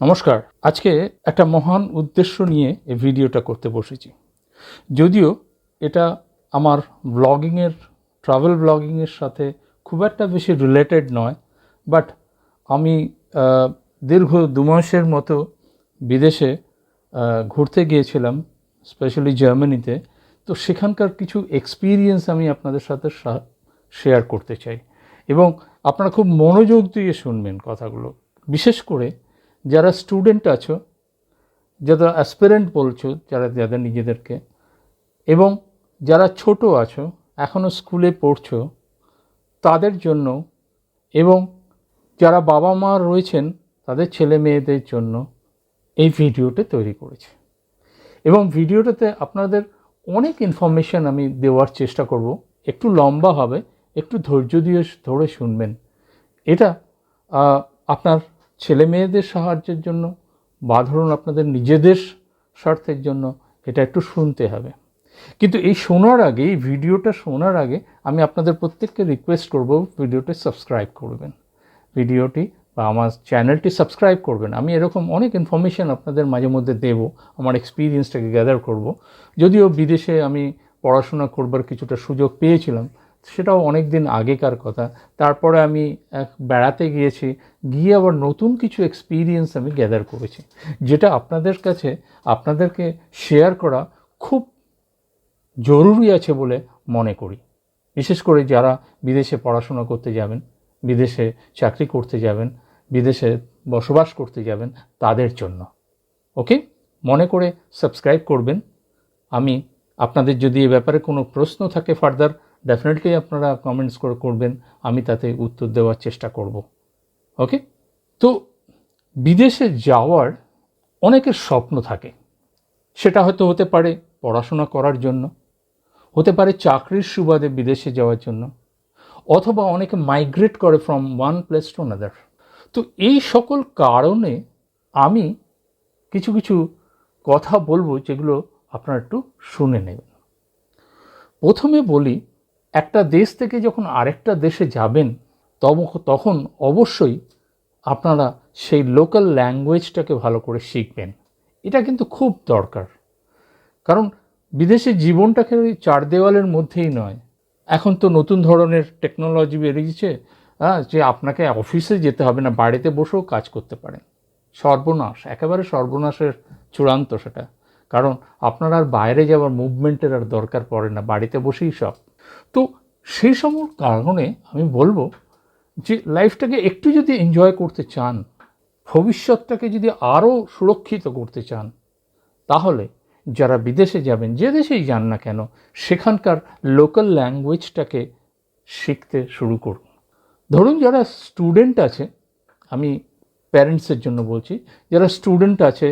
নমস্কার। আজকে একটা মহান উদ্দেশ্য নিয়ে এই ভিডিওটা করতে বসেছি। যদিও এটা আমার ব্লগিংয়ের ট্রাভেল ব্লগিংয়ের সাথে খুব একটা বেশি রিলেটেড নয় বাট আমি দীর্ঘ দু মাসের মতো বিদেশে ঘুরতে গিয়েছিলাম স্পেশালি জার্মানিতে তো সেখানকার কিছু এক্সপিরিয়েন্স আমি আপনাদের সাথে শেয়ার করতে চাই। এবং আপনারা খুব মনোযোগ দিয়ে শুনবেন কথাগুলো। বিশেষ করে যারা স্টুডেন্ট আছো, যারা অ্যাসপিরেন্ট বলছো, যারা, যাদের নিজেদেরকে, এবং যারা ছোট আছো এখনও স্কুলে পড়ছো, তাদের জন্য এবং যারা বাবা মা রয়েছেন, তাদের ছেলে মেয়েদের জন্য এই ভিডিওটা তৈরি করেছে। এবং ভিডিওটাতে আপনাদের অনেক ইনফরমেশান আমি দেওয়ার চেষ্টা করব। একটু লম্বা হবে, একটু ধৈর্য দিয়ে ধরে শুনবেন। এটা আপনার ছেলে মেয়েদের সাহায্যের জন্য বা ধরুন আপনাদের নিজেদের স্বার্থের জন্য এটা একটু শুনতে হবে। কিন্তু এই শোনার আগে, এই ভিডিওটা শোনার আগে আমি আপনাদের প্রত্যেককে রিকোয়েস্ট করব ভিডিওটি সাবস্ক্রাইব করবেন। ভিডিওটি বা আমার চ্যানেলটি সাবস্ক্রাইব করবেন। আমি এরকম অনেক ইনফরমেশান আপনাদের মাঝে মধ্যে দেবো, আমার এক্সপিরিয়েন্সটাকে গ্যাদার করব। যদিও বিদেশে আমি পড়াশোনা করবার কিছুটা সুযোগ পেয়েছিলাম সেটাও অনেক দিন আগেকার কথা। তারপরে আমি এক বেড়াতে গিয়েছি, গিয়ে আবার নতুন কিছু এক্সপিরিয়েন্স আমি গ্যাদার করেছি, যেটা আপনাদের কাছে, আপনাদেরকে শেয়ার করা খুব জরুরি আছে বলে মনে করি। বিশেষ করে যারা বিদেশে পড়াশোনা করতে যাবেন, বিদেশে চাকরি করতে যাবেন, বিদেশে বসবাস করতে যাবেন, তাদের জন্য। ওকে মনে করে সাবস্ক্রাইব করবেন। আমি আপনাদের যদি এ ব্যাপারে কোনো প্রশ্ন থাকে ফার্দার ডেফিনেটলি আপনারা কমেন্টস করে করবেন, আমি তাতে উত্তর দেওয়ার চেষ্টা করব। ওকে তো বিদেশে যাওয়ার অনেকের স্বপ্ন থাকে। সেটা হয়তো হতে পারে পড়াশোনা করার জন্য, হতে পারে চাকরির সুবাদে বিদেশে যাওয়ার জন্য, অথবা অনেকে মাইগ্রেট করে from one place to another তো এই সকল কারণে আমি কিছু কিছু কথা বলব, যেগুলো আপনারা একটু শুনে নেবেন। প্রথমে বলি একটা দেশ থেকে যখন আরেকটা দেশে যাবেন, তব- তখন অবশ্যই আপনারা সেই লোকাল ল্যাঙ্গুয়েজটাকে ভালো করে শিখবেন। এটা কিন্তু খুব দরকার। কারণ বিদেশে জীবনটাকে ওই চার দেওয়ালের মধ্যেই নয়। এখন তো নতুন ধরনের টেকনোলজি বেরিয়েছে হ্যাঁ যে আপনাকে অফিসে যেতে হবে না, বাড়িতে বসেও কাজ করতে পারেন। সর্বনাশ, একেবারে সর্বনাশের চূড়ান্ত সেটা। কারণ আপনার আর বাইরে যাওয়ার মুভমেন্টের আর দরকার পড়ে না, বাড়িতে বসেই সব। সেই সময় কারণে আমি বলব যে লাইফটাকে একটু যদি এনজয় করতে চান, ভবিষ্যৎটাকে যদি আরও সুরক্ষিত করতে চান, তাহলে যারা বিদেশে যাবেন, যে দেশেই যান না কেন, সেখানকার লোকাল ল্যাঙ্গুয়েজটাকে শিখতে শুরু করুন। ধরুন যারা স্টুডেন্ট আছে, আমি প্যারেন্টসের জন্য বলছি, যারা স্টুডেন্ট আছে,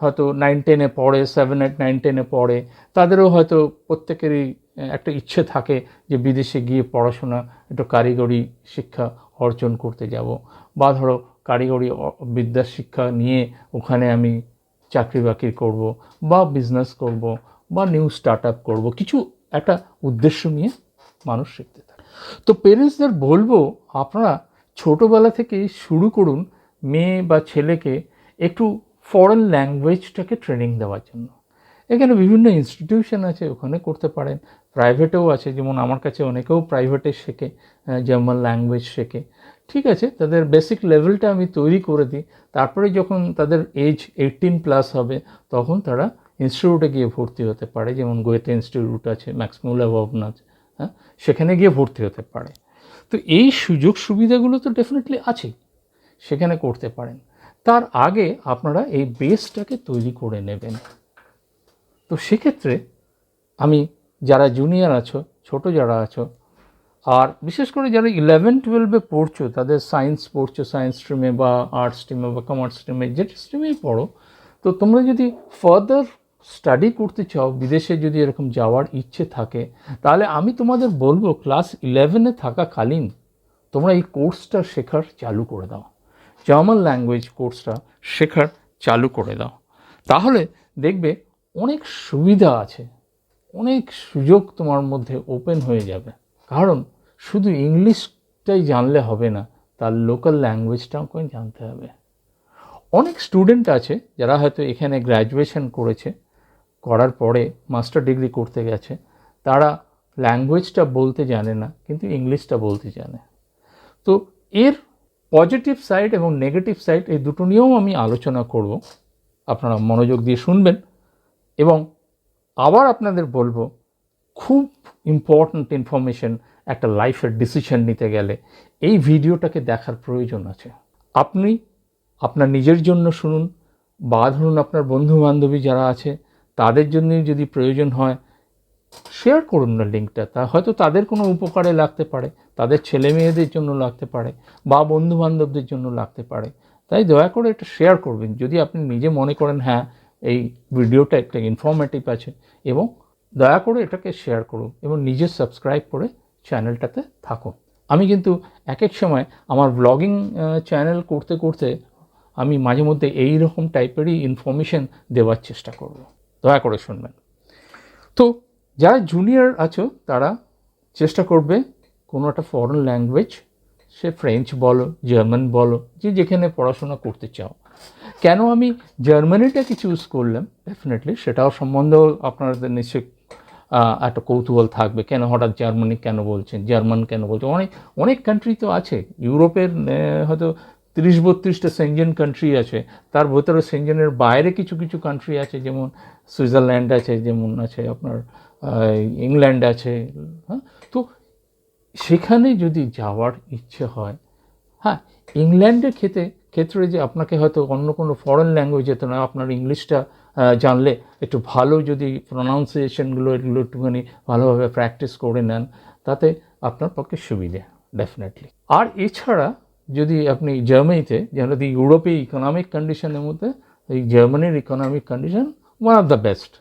হয়তো নাইন টেনে পড়ে সেভেন এইট নাইন টেনে পড়ে, তাদেরও হয়তো প্রত্যেকেরই একটা ইচ্ছে থাকে যে বিদেশে গিয়ে পড়াশোনা, একটু কারিগরি শিক্ষা অর্জন করতে যাব। বা ধরো কারিগরি বিদ্যা শিক্ষা নিয়ে ওখানে আমি চাকরি বাকরি করব বা বিজনেস করব বা নিউ স্টার্ট আপ করব। কিছু একটা উদ্দেশ্য নিয়ে মানুষ শিখতে থাকে। তো পেরেন্টসদের বলব, আপনারা ছোটোবেলা থেকেই শুরু করুন মেয়ে বা ছেলেকে একটু ফরেন ল্যাঙ্গুয়েজটাকে ট্রেনিং দেওয়ার জন্য। এখানে বিভিন্ন ইনস্টিটিউশন আছে, ওখানে করতে পারেন। প্রাইভেটেও আছে, যেমন আমার কাছে অনেকেও প্রাইভেটে শেখে জার্মান ল্যাঙ্গুয়েজ শেখে। ঠিক আছে, তাদের বেসিক লেভেলটা আমি তৈরি করে দিই। তারপরে যখন তাদের এজ এইটিন প্লাস হবে, তখন তারা ইনস্টিটিউটে গিয়ে ভর্তি হতে পারে। যেমন গোয়েতে ইনস্টিটিউট আছে ম্যাক্সমুলা ভবন আছে হ্যাঁ সেখানে গিয়ে ভর্তি হতে পারে। তো এই সুযোগ সুবিধাগুলো তো ডেফিনেটলি আছেই, সেখানে করতে পারেন। তার আগে আপনারা এই বেসটাকে তৈরি করে নেবেন। তো সেক্ষেত্রে আমি যারা জুনিয়র আছো, ছোট যারা আছো, আর বিশেষ করে যারা ইলেভেন টুয়েলভে পড়ছো, তাদের সায়েন্স পড়ছো সায়েন্স স্ট্রিমে বা আর্টস স্ট্রিমে বা কমার্স স্ট্রিমে যে স্ট্রিমেই পড়ো, তো তোমরা যদি ফার্দার স্টাডি করতে চাও, বিদেশে যদি এরকম যাওয়ার ইচ্ছে থাকে, তাহলে আমি তোমাদের বলব ক্লাস ইলেভেনে থাকাকালীন তোমরা এই কোর্সটা শেখার চালু করে দাও। জার্মান ল্যাঙ্গুয়েজ কোর্সটা শেখার চালু করে দাও। তাহলে দেখবে অনেক সুবিধা আছে। অনেক সুযোগ তোমার মধ্যে ওপেন হয়ে যাবে। কারণ শুধু ইংলিশটাই জানলে হবে না, তার লোকাল ল্যাঙ্গুয়েজটাও জানতে হবে। অনেক স্টুডেন্ট আছে যারা হয়তো এখানে গ্র্যাজুয়েশন করেছে, করার পরে মাস্টার ডিগ্রি করতে গেছে, তারা ল্যাঙ্গুয়েজটা বলতে জানে না, কিন্তু ইংলিশটা বলতে জানে। তো এর পজিটিভ সাইড এবং নেগেটিভ সাইড এই দুটো নিয়েও আমি আলোচনা করব। আপনারা মনোযোগ দিয়ে শুনবেন। এবং আবার আপনাদের বলব, খুব ইম্পর্ট্যান্ট ইনফরমেশন একটা লাইফের ডিসিশন নিতে গেলে এই ভিডিওটাকে দেখার প্রয়োজন আছে। আপনি আপনার নিজের জন্য শুনুন বা ধরুন আপনার বন্ধু বান্ধবী যারা আছে, তাদের জন্য যদি প্রয়োজন হয় শেয়ার করুন না লিঙ্কটা তা হয়তো তাদের কোনো উপকারে লাগতে পারে, তাদের ছেলে মেয়েদের জন্য লাগতে পারে বা বন্ধু বান্ধবদের জন্য লাগতে পারে। তাই দয়া করে এটা শেয়ার করবেন। যদি আপনি নিজে মনে করেন হ্যাঁ এই ভিডিওটা একটা ইনফরমেটিভ আছে এবং দয়া করে এটাকে শেয়ার করুন এবং নিজে সাবস্ক্রাইব করে চ্যানেলটাতে থাকুন। আমি কিন্তু এক এক সময় আমার ব্লগিং চ্যানেল করতে করতে আমি মাঝে মধ্যে এই রকম টাইপেরই ইনফরমেশন দেওয়ার চেষ্টা করব। দয়া করে শুনবেন। তো যারা জুনিয়র আছো, তারা চেষ্টা করবে কোনো একটা ফরেন ল্যাঙ্গুয়েজ সে ফ্রেঞ্চ বলো জার্মান বলো, যে যেখানে পড়াশোনা করতে চাও। কেন আমি জার্মানিটাকে চুজ করলাম? ডেফিনেটলি সেটাও সম্বন্ধেও আপনাদের নিশ্চয়ই একটা কৌতূহল থাকবে। কেন হঠাৎ জার্মানি কেন বলছেন? জার্মান কেন বলছেন? অনেক অনেক কান্ট্রি তো আছে। ইউরোপের হয়তো তিরিশ বত্রিশটা সেঞ্জেন কান্ট্রি আছে। তার ভেতরে সেঞ্জেনের বাইরে কিছু কিছু কান্ট্রি আছে, যেমন সুইজারল্যান্ড আছে, যেমন আছে আপনার ইংল্যান্ড আছে হ্যাঁ? তো সেখানে যদি যাওয়ার ইচ্ছে হয় হ্যাঁ ইংল্যান্ডের ক্ষেত্রে ক্ষেত্রে যে আপনাকে হয়তো অন্য কোনো ফরেন ল্যাঙ্গুয়েজ যেত না, আপনার ইংলিশটা জানলে একটু ভালো যদি প্রনাউন্সিয়েশনগুলো এগুলো একটুখানি ভালোভাবে প্র্যাকটিস করে নেন, তাতে আপনার পক্ষে সুবিধে ডেফিনেটলি আর এছাড়া যদি আপনি জার্মানিতে যদি ইউরোপে ইকোনমিক কন্ডিশনের মধ্যে, এই জার্মানির economic condition one of the best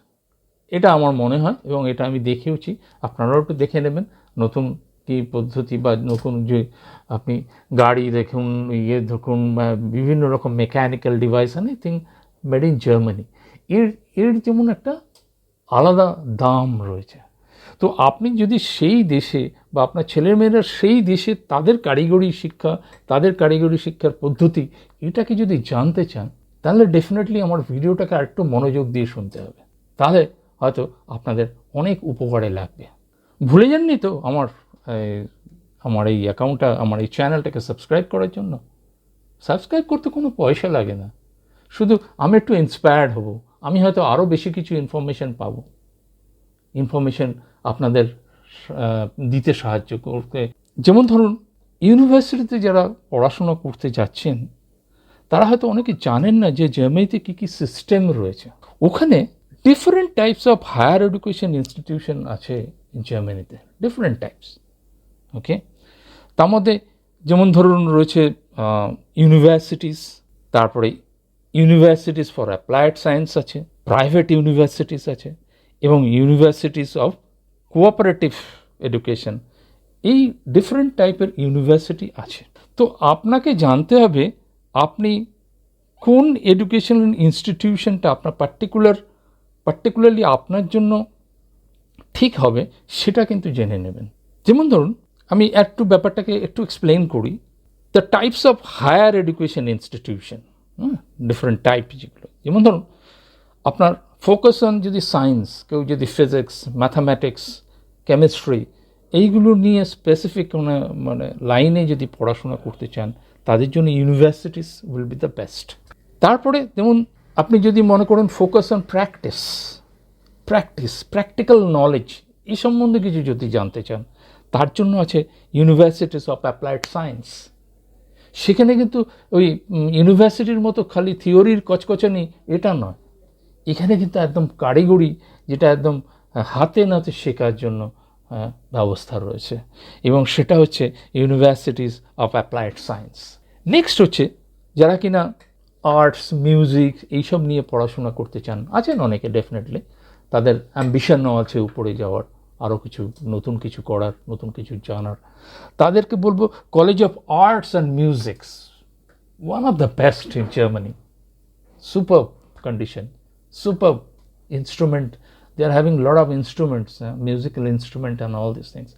এটা আমার মনে হয় এবং এটা আমি দেখেওছি। আপনারাও একটু দেখে নেবেন নতুন কি পদ্ধতি বা নতুন যে আপনি গাড়ি দেখুন ইয়ে দেখুন বিভিন্ন রকম mechanical device think made in Germany এর এর যেমন একটা আলাদা দাম রয়েছে। তো আপনি যদি সেই দেশে, বা আপনার ছেলেমেয়েরা সেই দেশে তাদের কারিগরি শিক্ষা, তাদের কারিগরি শিক্ষার পদ্ধতি, এটাকে যদি জানতে চান, তাহলে ডেফিনেটলি আমার ভিডিওটাকে আরেকটু মনোযোগ দিয়ে শুনতে হবে। তাহলে হয়তো আপনাদের অনেক উপকারে লাগবে। ভুলে যাননি তো আমার আমার এই অ্যাকাউন্টটা, আমার এই চ্যানেলটাকে সাবস্ক্রাইব করার জন্য। সাবস্ক্রাইব করতে কোনো পয়সা লাগে না। শুধু আমি একটু ইন্সপায়ার্ড হব। আমি হয়তো আরও বেশি কিছু ইনফরমেশন পাবো। ইনফরমেশন আপনাদের দিতে সাহায্য করতে। যেমন ধরুন ইউনিভার্সিটিতে যারা পড়াশোনা করতে যাচ্ছেন, তারা হয়তো অনেকে জানেন না যে জার্মানিতে কী কী সিস্টেম রয়েছে। ওখানে different types of higher education institution আছে জার্মানিতে ডিফারেন্ট টাইপস ওকে তার মধ্যে যেমন ধরুন রয়েছে ইউনিভার্সিটিস তারপরে ইউনিভার্সিটিস ফর অ্যাপ্লায়েড সায়েন্স আছে প্রাইভেট ইউনিভার্সিটিস আছে, এবং ইউনিভার্সিটিস অফ কোঅপারেটিভ এডুকেশন এই ডিফারেন্ট টাইপের ইউনিভার্সিটি আছে। তো আপনাকে জানতে হবে, আপনি কোন এডুকেশনাল ইনস্টিটিউশনটা আপনার পার্টিকুলার পার্টিকুলারলি আপনার জন্য ঠিক হবে, সেটা কিন্তু জেনে নেবেন। যেমন ধরুন আমি একটু ব্যাপারটাকে একটু এক্সপ্লেন করি। The types of higher education institution different type যেগুলো। যেমন ধরুন, আপনার ফোকাস অন যদি সায়েন্স কেউ যদি ফিজিক্স ম্যাথামেটিক্স কেমিস্ট্রি এইগুলো নিয়ে স্পেসিফিক কোনো মানে লাইনে যদি পড়াশোনা করতে চান, তাদের জন্য universities will be the best তারপরে যেমন আপনি যদি মনে করেন focus on practice practice practical knowledge এই সম্বন্ধে কিছু যদি জানতে চান তার জন্য আছে ইউনিভার্সিটিস অফ অ্যাপ্লাইড সায়েন্স সেখানে কিন্তু ওই ইউনিভার্সিটির মতো খালি থিওরির কচকচানি এটা নয়। এখানে কিন্তু একদম কারিগরি যেটা একদম হাতে নাতে শেখার জন্য ব্যবস্থা রয়েছে। এবং সেটা হচ্ছে universities of applied science next হচ্ছে, যারা কিনা আর্টস মিউজিক এইসব নিয়ে পড়াশোনা করতে চান, আছেন অনেকে ডেফিনেটলি তাদের অ্যাম্বিশনও আছে উপরে যাওয়ার। আরও কিছু নতুন কিছু করার নতুন কিছু জানার তাদেরকে বলব college of arts and musics one of the best in Germany super condition. They are having a lot of instruments, uh, musical instrument and all these things.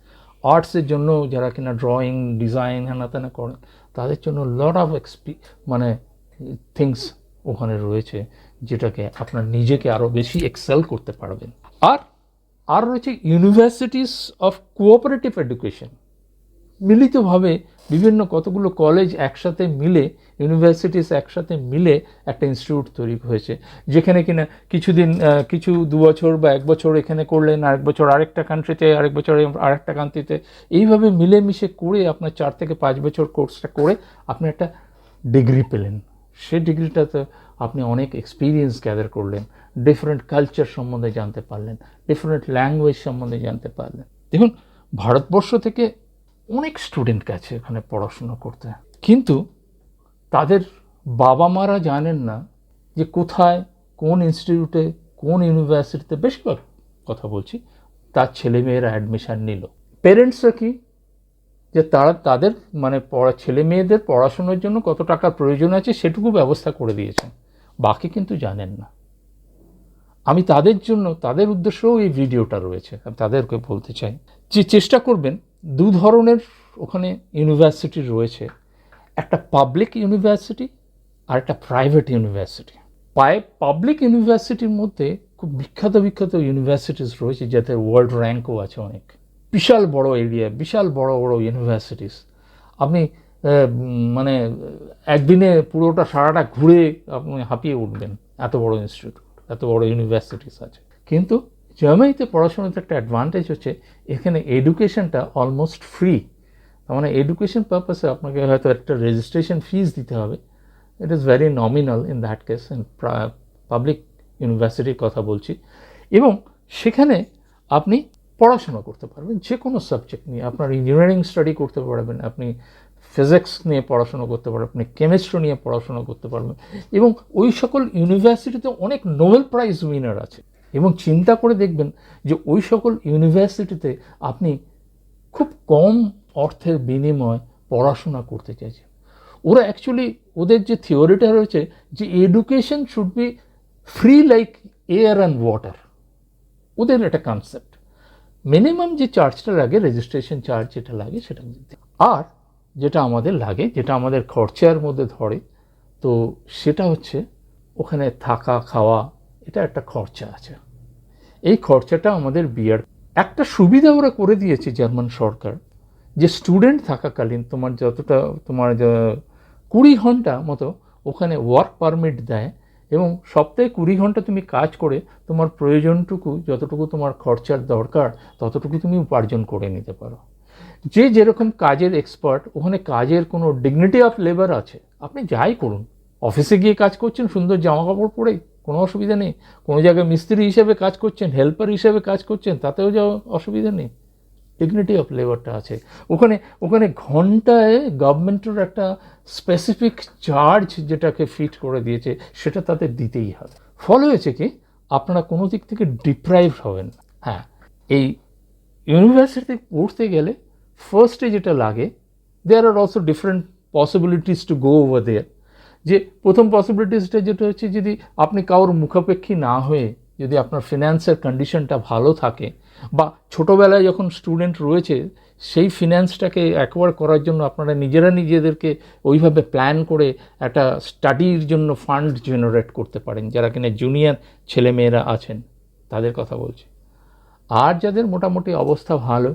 আর্টসের জন্য যারা কিনা ড্রয়িং ডিজাইন হ্যানা ত্যানা করেন তাদের জন্য লট অফ এক্সপি মানে things ওখানে রয়েছে যেটাকে আপনার নিজেকে আরও বেশি এক্সেল করতে পারবেন আর আর রয়েছে ইউনিভার্সিটিস অফ কোঅপারেটিভ এডুকেশন মিলিতভাবে বিভিন্ন কতগুলো কলেজ একসাথে মিলে ইউনিভার্সিটিস একসাথে মিলে একটা ইনস্টিটিউট তৈরি হয়েছে। যেখানে কিনা কিছুদিন কিছু দু বছর বা এক বছর এখানে করলেন আরেক বছর আরেকটা কান্ট্রিতে আরেক বছর আরেকটা কান্ট্রিতে এইভাবে মিলেমিশে করে আপনার চার থেকে পাঁচ বছর কোর্সটা করে আপনি একটা ডিগ্রি পেলেন। সে ডিগ্রিটাতে আপনি অনেক এক্সপিরিয়েন্স গ্যাদার করলেন। ডিফারেন্ট কালচার সম্বন্ধে জানতে পারলেন ডিফারেন্ট ল্যাঙ্গুয়েজ সম্বন্ধে জানতে পারলেন। দেখুন, ভারতবর্ষ থেকে অনেক স্টুডেন্ট গেছে এখানে পড়াশুনো করতে। কিন্তু তাদের বাবা মারা জানেন না যে কোথায়, কোন ইনস্টিটিউটে কোন ইউনিভার্সিটিতে বেশিরভাগ কথা বলছি, তার ছেলেমেয়েরা অ্যাডমিশান নিল। পেরেন্টসরা কি? যে তারা তাদের মানে পড়া ছেলে মেয়েদের পড়াশোনার জন্য কত টাকার প্রয়োজন আছে সেটুকু ব্যবস্থা করে দিয়েছেন। বাকি কিন্তু জানেন না। আমি তাদের জন্য, তাদের উদ্দেশ্যেও এই ভিডিওটা রয়েছে, আমি তাদেরকে বলতে চাই। যে চেষ্টা করবেন, দু ধরনের ওখানে ইউনিভার্সিটি রয়েছে, একটা পাবলিক ইউনিভার্সিটি আর একটা প্রাইভেট ইউনিভার্সিটি। পায়ে, পাবলিক ইউনিভার্সিটির মধ্যে খুব বিখ্যাত বিখ্যাত ইউনিভার্সিটিস রয়েছে যাতে ওয়ার্ল্ড র্যাঙ্কও আছে অনেক। বিশাল বড় এরিয়া, বিশাল বড় বড় ইউনিভার্সিটিস। আপনি মানে একদিনে পুরোটা সারাটা ঘুরে আপনি হাঁপিয়ে উঠবেন, এত বড় ইনস্টিটিউট। এত বড় ইউনিভার্সিটিস আছে কিন্তু জার্মানিতে পড়াশোনাতে একটা অ্যাডভান্টেজ হচ্ছে, এখানে এডুকেশনটা অলমোস্ট ফ্রি তার মানে এডুকেশন পারপাসে আপনাকে হয়তো একটা রেজিস্ট্রেশন ফিজ দিতে হবে। It is very nominal in that case in public ইউনিভার্সিটির কথা বলছি। এবং সেখানে আপনি পড়াশোনা করতে পারবেন যে কোনো সাবজেক্ট নিয়ে। আপনার ইঞ্জিনিয়ারিং স্টাডি করতে পারবেন, আপনি ফিজিক্স নিয়ে পড়াশোনা করতে পারবেন আপনি কেমিস্ট্রি নিয়ে পড়াশোনা করতে পারবেন এবং ওই সকল ইউনিভার্সিটিতে অনেক নোবেল প্রাইজ উইনার আছে। এবং চিন্তা করে দেখবেন যে ওই সকল ইউনিভার্সিটিতে আপনি খুব কম অর্থের বিনিময় পড়াশোনা করতে চাইছেন। ওরা অ্যাকচুয়ালি ওদের যে থিওরিটা রয়েছে যে education should be free like air and water ওদের একটা কনসেপ্ট মিনিমাম যে চার্জটা লাগে রেজিস্ট্রেশন চার্জ যেটা লাগে সেটা আর যেটা আমাদের লাগে, যেটা আমাদের খরচার মধ্যে ধরে, তো সেটা হচ্ছে ওখানে থাকা, খাওয়া, এটা একটা খরচা আছে। এই খরচাটা আমাদের বিয়ার, একটা সুবিধা ওরা করে দিয়েছে জার্মান সরকার, যে স্টুডেন্ট থাকাকালীন তোমার যতটা, তোমার কুড়ি ঘণ্টা মতো ওখানে ওয়ার্ক পারমিট দেয় এবং সপ্তাহে কুড়ি ঘণ্টা তুমি কাজ করে তোমার প্রয়োজনটুকু, যতটুকু তোমার খরচার দরকার, ততটুকু তুমি উপার্জন করে নিতে পারো। যে যেরকম কাজের এক্সপার্ট ওখানে কাজের কোনো ডিগনিটি অফ লেবার আছে। আপনি যাই করুন। অফিসে গিয়ে কাজ করছেন, সুন্দর জামা কাপড় পরে, কোনো অসুবিধা নেই। কোনো জায়গায় মিস্ত্রি হিসেবে কাজ করছেন হেল্পার হিসেবে কাজ করছেন, তাতেও যা অসুবিধা নেই। ডিগনিটি অফ লেবারটা আছে। ওখানে ওখানে ঘন্টায় গভর্নমেন্টের একটা স্পেসিফিক চার্জ যেটাকে ফিট করে দিয়েছে, সেটা তাদের দিতেই হবে। ফলে হয়েছে কি, আপনারা কোনো দিক থেকে ডিপ্রাইভ হবেন হ্যাঁ এই ইউনিভার্সিটি পড়তে গেলে ফার্স্টে যেটা লাগে। There are also different possibilities to go over there যে প্রথম পসিবিলিটিসটা যেটা হচ্ছে, যদি আপনি কারোর মুখাপেক্ষী না হয়ে যদি আপনার ফিনান্সের কন্ডিশনটা ভালো থাকে, বা ছোটোবেলায় যখন স্টুডেন্ট রয়েছে, সেই ফিনান্সটাকে অ্যাকোয়ার করার জন্য আপনারা নিজেরা নিজেদেরকে ওইভাবে প্ল্যান করে একটা স্টাডির জন্য ফান্ড জেনারেট করতে পারেন, যারা কিনা জুনিয়র ছেলেমেয়েরা আছেন, তাদের কথা বলছি। আর যাদের মোটামুটি অবস্থা ভালো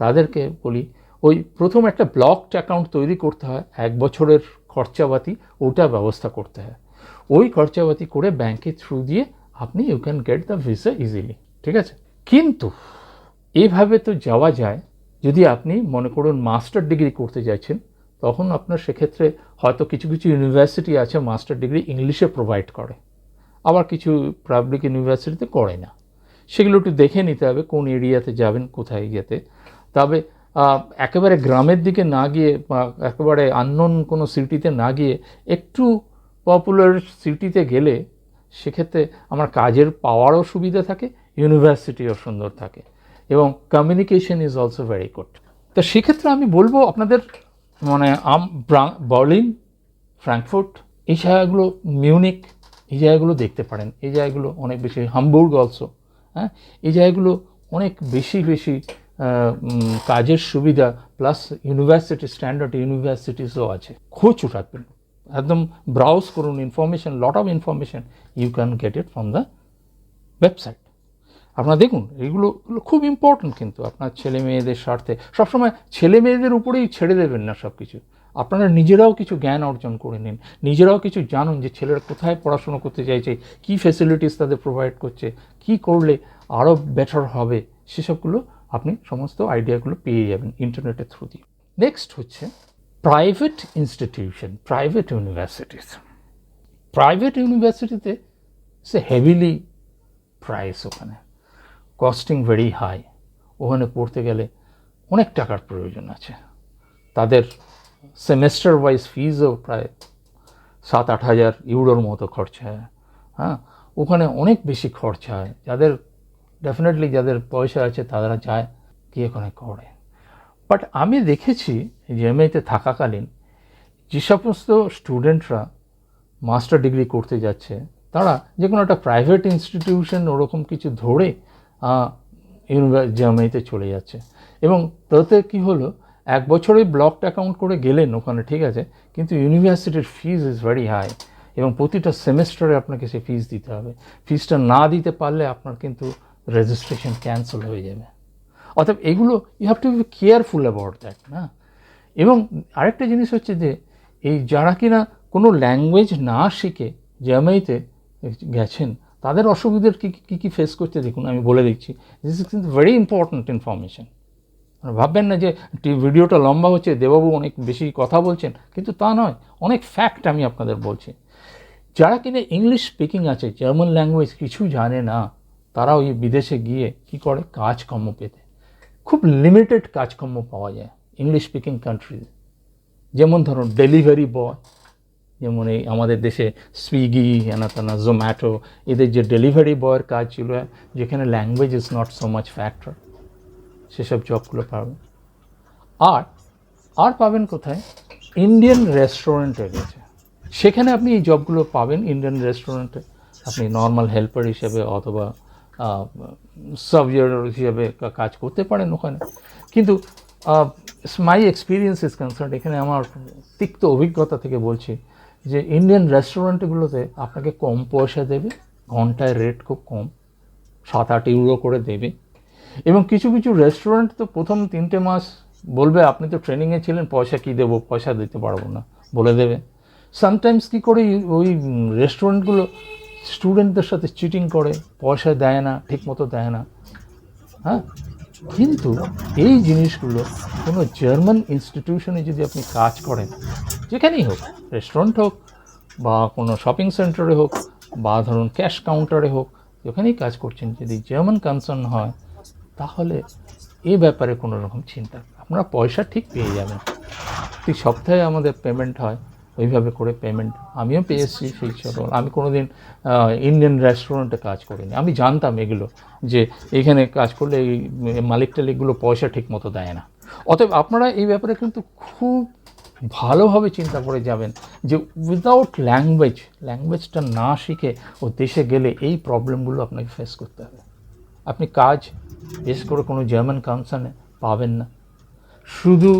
তাদেরকে বলি, ওই প্রথম একটা ব্লকড অ্যাকাউন্ট তৈরি করতে হয়, এক বছরের খরচাপাতি, ওটা ব্যবস্থা করতে হয়। ওই খরচাপাতি করে ব্যাংকের থ্রু দিয়ে আপনি you can get the visa easily ঠিক আছে? কিন্তু এভাবে তো যাওয়া যায়, যদি আপনি মনে করুন মাস্টার ডিগ্রি করতে চাইছেন তখন আপনার সেক্ষেত্রে হয়তো কিছু কিছু ইউনিভার্সিটি আছে মাস্টার ডিগ্রি ইংলিশে প্রোভাইড করে, আবার কিছু পাবলিক ইউনিভার্সিটিতে করে না। সেগুলো একটু দেখে নিতে হবে কোন এরিয়াতে যাবেন, কোথায় যেতে তবে একেবারে গ্রামের দিকে না গিয়ে, বা, একেবারে আননোন কোনো সিটিতে না গিয়ে একটু পপুলার সিটিতে গেলে সেক্ষেত্রে আমার কাজের পাওয়ারও সুবিধা থাকে ইউনিভার্সিটিও সুন্দর থাকে এবং communication is also very good তো সেক্ষেত্রে আমি বলব আপনাদের মানে আম, ব্রা- বার্লিন ফ্র্যাঙ্কফুর্ট এই জায়গাগুলো মিউনিক এই জায়গাগুলো দেখতে পারেন। এই জায়গাগুলো অনেক বেশি হামবুর্গ অলসো হ্যাঁ? এই জায়গাগুলো অনেক বেশি বেশি কাজের সুবিধা প্লাস ইউনিভার্সিটি স্ট্যান্ডার্ড ইউনিভার্সিটিসও আছে। খোঁজ রাখবেন একদম ব্রাউজ করুন information lot of information you can get it from the website আপনারা দেখুন, এগুলো খুব ইম্পর্ট্যান্ট কিন্তু আপনার ছেলে মেয়েদের স্বার্থে। সবসময় ছেলে মেয়েদের উপরেই ছেড়ে দেবেন না সব কিছু আপনারা নিজেরাও কিছু জ্ঞান অর্জন করে নিন। নিজেরাও কিছু জানুন যে ছেলেরা কোথায় পড়াশোনা করতে চাইছে, কী ফেসিলিটিস তাদের প্রোভাইড করছে, কি করলে আরও বেটার হবে, সেসবগুলো আপনি সমস্ত আইডিয়াগুলো পেয়ে যাবেন ইন্টারনেটের থ্রু দিয়ে। নেক্সট হচ্ছে private institution private universities private ইউনিভার্সিটিতে সে হেভিলি প্রাইস ওখানে। কস্টিং ভেরি হাই ওখানে পড়তে গেলে অনেক টাকার প্রয়োজন আছে। তাদের সেমেস্টার ওয়াইজ ফিজও প্রায় সাত আট হাজার ইউরোর মতো খরচা হয়। হ্যাঁ? ওখানে অনেক বেশি খরচা হয়। যাদের ডেফিনেটলি যাদের পয়সা আছে তারা যায় কি ওখানে করে। বাট আমি দেখেছি জেএমএতে থাকাকালীন যে সমস্ত স্টুডেন্টরা মাস্টার ডিগ্রি করতে যাচ্ছে, তারা যে কোনো একটা প্রাইভেট ইনস্টিটিউশন ওরকম কিছু ধরে ইউনিভার্স জার্মানিতে চলে যাচ্ছে। এবং তাতে কি হলো, এক বছরে ব্লকড অ্যাকাউন্ট করে গেলেন ওখানে, ঠিক আছে? কিন্তু ইউনিভার্সিটির ফিজ ইজ ভেরি হাই এবং প্রতিটা সেমেস্টারে আপনাকে সে ফিজ দিতে হবে। ফিজটা না দিতে পারলে আপনার কিন্তু রেজিস্ট্রেশন ক্যান্সেল হয়ে যাবে। অর্থাৎ এগুলো you have to be careful about that না? এবং আরেকটা জিনিস হচ্ছে যে, এই যারা কিনা কোনো ল্যাঙ্গুয়েজ না শিখে জার্মানিতে গেছেন, তাদের অসুবিধার কী কী কী ফেস করতে দেখুন, আমি বলে দিচ্ছি। দিস ইজ কিন্তু ভেরি ইম্পর্ট্যান্ট ইনফরমেশন ভাববেন না যে ভিডিওটা লম্বা হচ্ছে দেবাবু অনেক বেশি কথা বলছেন, কিন্তু তা নয়, অনেক ফ্যাক্ট আমি আপনাদের বলছি। যারা কিনা ইংলিশ স্পিকিং আছে জার্মান ল্যাঙ্গুয়েজ কিছু জানে না তারা ওই বিদেশে গিয়ে কি করে? কাজকর্ম পেতে। খুব লিমিটেড কাজকর্ম পাওয়া যায় ইংলিশ স্পিকিং কান্ট্রিজ যেমন ধরুন ডেলিভারি বয় যেমন এই আমাদের দেশে সুইগি হেনাতানা জোম্যাটো এদের যে ডেলিভারি বয়ের কাজ ছিল, যেখানে language is not so much factor সেসব জবগুলো পাবেন। আর আর পাবেন কোথায়? ইন্ডিয়ান রেস্টুরেন্টে গেছে সেখানে আপনি এই জবগুলো পাবেন ইন্ডিয়ান রেস্টুরেন্টে আপনি নর্মাল হেল্পার হিসেবে অথবা সার্ভিয়ার হিসেবে কাজ করতে পারেন ওখানে। কিন্তু মাই এক্সপিরিয়েন্স ইজ কনসার্ন এখানে আমার তিক্ত অভিজ্ঞতা থেকে বলছি যে ইন্ডিয়ান রেস্টুরেন্টগুলোতে আপনাকে কম পয়সা দেবে, ঘন্টায় রেট খুব কম সাত আট ইউরো করে দেবে। এবং কিছু কিছু রেস্টুরেন্ট তো প্রথম তিনটে মাস বলবে, আপনি তো ট্রেনিংয়ে ছিলেন, পয়সা কী দেবো? পয়সা দিতে পারব না। বলে দেবে। সামটাইমস কী করে ওই রেস্টুরেন্টগুলো স্টুডেন্টদের সাথে চিটিং করে, পয়সা দেয় না, ঠিকমতো দেয় না। হ্যাঁ? কিন্তু এই জিনিসগুলো কোনো জার্মান ইনস্টিটিউশনে যদি আপনি কাজ করেন, যেখানেই হোক রেস্টুরেন্ট হোক বা কোনো শপিং সেন্টারে হোক বা ধরুন ক্যাশ কাউন্টারে হোক, যেখানেই কাজ করছেন, যদি জার্মান কনসার্ন হয়, তাহলে এ ব্যাপারে কোনো রকম চিন্তা। আপনারা পয়সা ঠিক পেয়ে যাবেন। প্রতি সপ্তাহে আমাদের পেমেন্ট হয়। ওইভাবে করে পেমেন্ট আমিও পেয়েছি সেই ছোটো আমি কোনো দিন ইন্ডিয়ান রেস্টুরেন্টে কাজ করিনি। আমি জানতাম এগুলো যে এখানে কাজ করলে এই মালিক টালিকগুলো পয়সা ঠিক মতো দেয় না। অতএব আপনারা এই ব্যাপারে কিন্তু খুব ভালোভাবে চিন্তা করে যাবেন যে উইদাউট ল্যাঙ্গুয়েজ ল্যাঙ্গুয়েজটা না শিখে ও দেশে গেলে এই প্রবলেমগুলো আপনাকে ফেস করতে হবে। আপনি কাজ বিশেষ করে কোনো জার্মান কনসার্নে পাবেন না। শুধু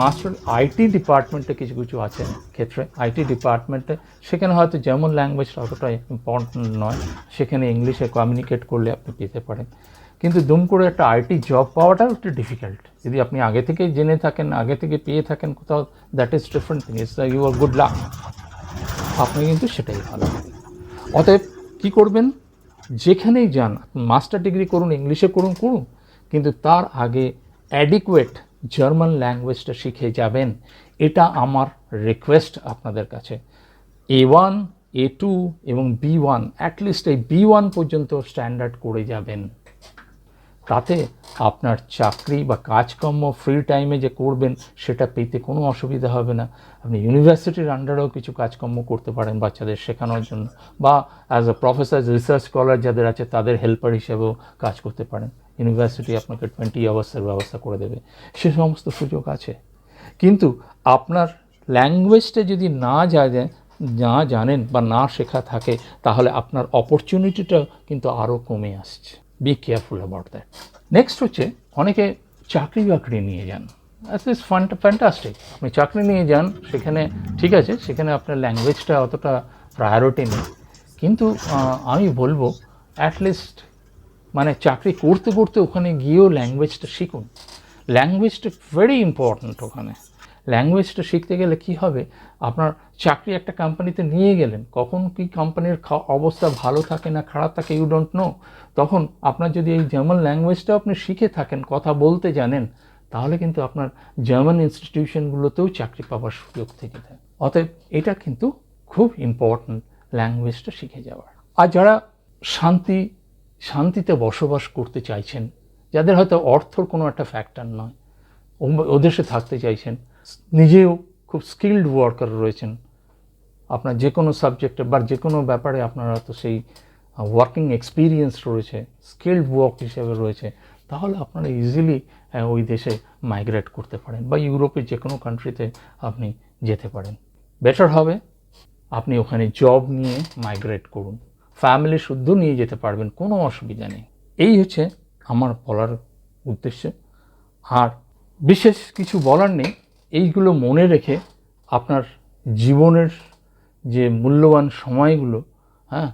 মাস্টার আইটি ডিপার্টমেন্টে কিছু কিছু আছে ক্ষেত্রে। আইটি ডিপার্টমেন্টে সেখানে হয়তো যেমন ল্যাঙ্গুয়েজ অতটা ইম্পর্টেন্ট নয়, সেখানে ইংলিশে কমিউনিকেট করলে আপনি পেতে পারেন। কিন্তু দুম করে একটা আইটি জব পাওয়াটাও একটু ডিফিকাল্ট যদি আপনি আগে থেকে জেনে থাকেন, আগে থেকে পেয়ে থাকেন কোথাও that is different thing is you are good luck আপনি কিন্তু সেটাই ভালো। অতএব কী করবেন? যেখানেই যান, মাস্টার ডিগ্রি করুন ইংলিশে করুন করুন। কিন্তু তার আগে অ্যাডিকুয়েট জার্মান ল্যাঙ্গুয়েজটা শিখে যাবেন। এটা আমার রিকোয়েস্ট আপনাদের কাছে। এ ওয়ান এ টু এবং বি ওয়ান অ্যাটলিস্ট এই বি ওয়ান পর্যন্ত স্ট্যান্ডার্ড করে যাবেন। তাতে আপনার চাকরি বা কাজকর্ম ফ্রি টাইমে যে করবেন, সেটা পেতে কোনো অসুবিধা হবে না। আপনি ইউনিভার্সিটির আন্ডারেও কিছু কাজকর্ম করতে পারেন বাচ্চাদের শেখানোর জন্য। বা as a professor research scholar যাদের আছে, তাদের হেল্পার হিসেবেও কাজ করতে পারেন। ইউনিভার্সিটি আপনাকে টোয়েন্টি আওয়ার্সের ব্যবস্থা করে দেবে। সে সমস্ত সুযোগ আছে। কিন্তু আপনার ল্যাঙ্গুয়েজটা যদি না যায় না জানেন বা না শেখা থাকে, তাহলে আপনার অপরচুনিটিটা কিন্তু আরও কমে আসছে। Be careful about that next হচ্ছে, অনেকে চাকরি বাকরি নিয়ে যান। ইস ফ্যান্টাস্টিক আপনি চাকরি নিয়ে যান, সেখানে ঠিক আছে, সেখানে আপনার ল্যাঙ্গুয়েজটা অতটা প্রায়োরিটি নেই। কিন্তু আমি বলব অ্যাটলিস্ট মানে চাকরি করতে করতে ওখানে গিয়েও ল্যাঙ্গুয়েজটা শিখুন। ল্যাঙ্গুয়েজটা ভেরি ইম্পর্ট্যান্ট ওখানে। ল্যাঙ্গুয়েজটা শিখতে গেলে কি হবে? আপনার চাকরি একটা কোম্পানিতে নিয়ে গেলেন, কখন কি কোম্পানির অবস্থা ভালো থাকে না খারাপ থাকে ইউ ডোন্ট নো তখন আপনার যদি এই জার্মান ল্যাঙ্গুয়েজটা আপনি শিখে থাকেন, কথা বলতে জানেন, তাহলে কিন্তু আপনার জার্মান ইনস্টিটিউশনগুলোতেও চাকরি পাওয়ার সুযোগ থেকে যায়। অতএব এটা কিন্তু খুব ইম্পর্ট্যান্ট ল্যাঙ্গুয়েজটা শিখে যাওয়ার। আর যারা শান্তি শান্তিতে বসবাস করতে চাইছেন, যাদের হয়তো অর্থর কোনো একটা ফ্যাক্টর নয় ও- থাকতে চাইছেন, নিজেও খুব স্কিল্ড ওয়ার্কার রয়েছেন। আপনার যে কোনো সাবজেক্টে বা যে কোনো ব্যাপারে আপনারা তো সেই ওয়ার্কিং এক্সপিরিয়েন্স রয়েছে স্কিল্ড ওয়ার্ক হিসেবে রয়েছে, তাহলে আপনারা ইজিলি ওই দেশে মাইগ্রেট করতে পারেন বা ইউরোপের যে কোনো কান্ট্রিতে আপনি যেতে পারেন। বেটার হবে, আপনি ওখানে জব নিয়ে মাইগ্রেট করুন। ফ্যামিলি শুদ্ধ নিয়ে যেতে পারবেন, কোনো অসুবিধা নেই। এই হচ্ছে আমার বলার উদ্দেশ্য। আর বিশেষ কিছু বলার নেই, এইগুলো মনে রেখে আপনার জীবনের যে মূল্যবান সময়গুলো হ্যাঁ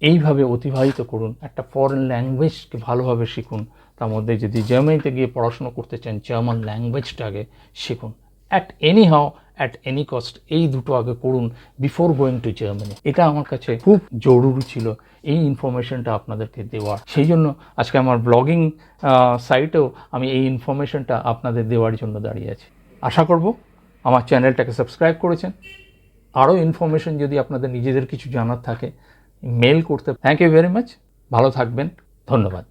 এইভাবে অতিবাহিত করুন, একটা ফরেন ল্যাঙ্গুয়েজকে ভালোভাবে শিখুন। তার মধ্যে যদি জার্মানিতে গিয়ে পড়াশোনা করতে চান জার্মান ল্যাঙ্গুয়েজটা আগে শিখুন। At any how at any cost এই দুটো আগে করুন বিফোর গোয়িং টু জার্মানি এটা আমার কাছে খুব জরুরি ছিল এই ইনফরমেশনটা আপনাদেরকে দেওয়ার। সেই জন্য আজকে আমার ব্লগিং সাইটেও আমি এই ইনফরমেশনটা আপনাদের দেওয়ার জন্য দাঁড়িয়ে আছি। আশা করব আমার চ্যানেলটাকে সাবস্ক্রাইব করেছেন। আরও ইনফরমেশন যদি আপনাদের নিজেদের কিছু জানার থাকে মেল করতে থ্যাংক ইউ ভেরি মাচ ভালো থাকবেন। ধন্যবাদ।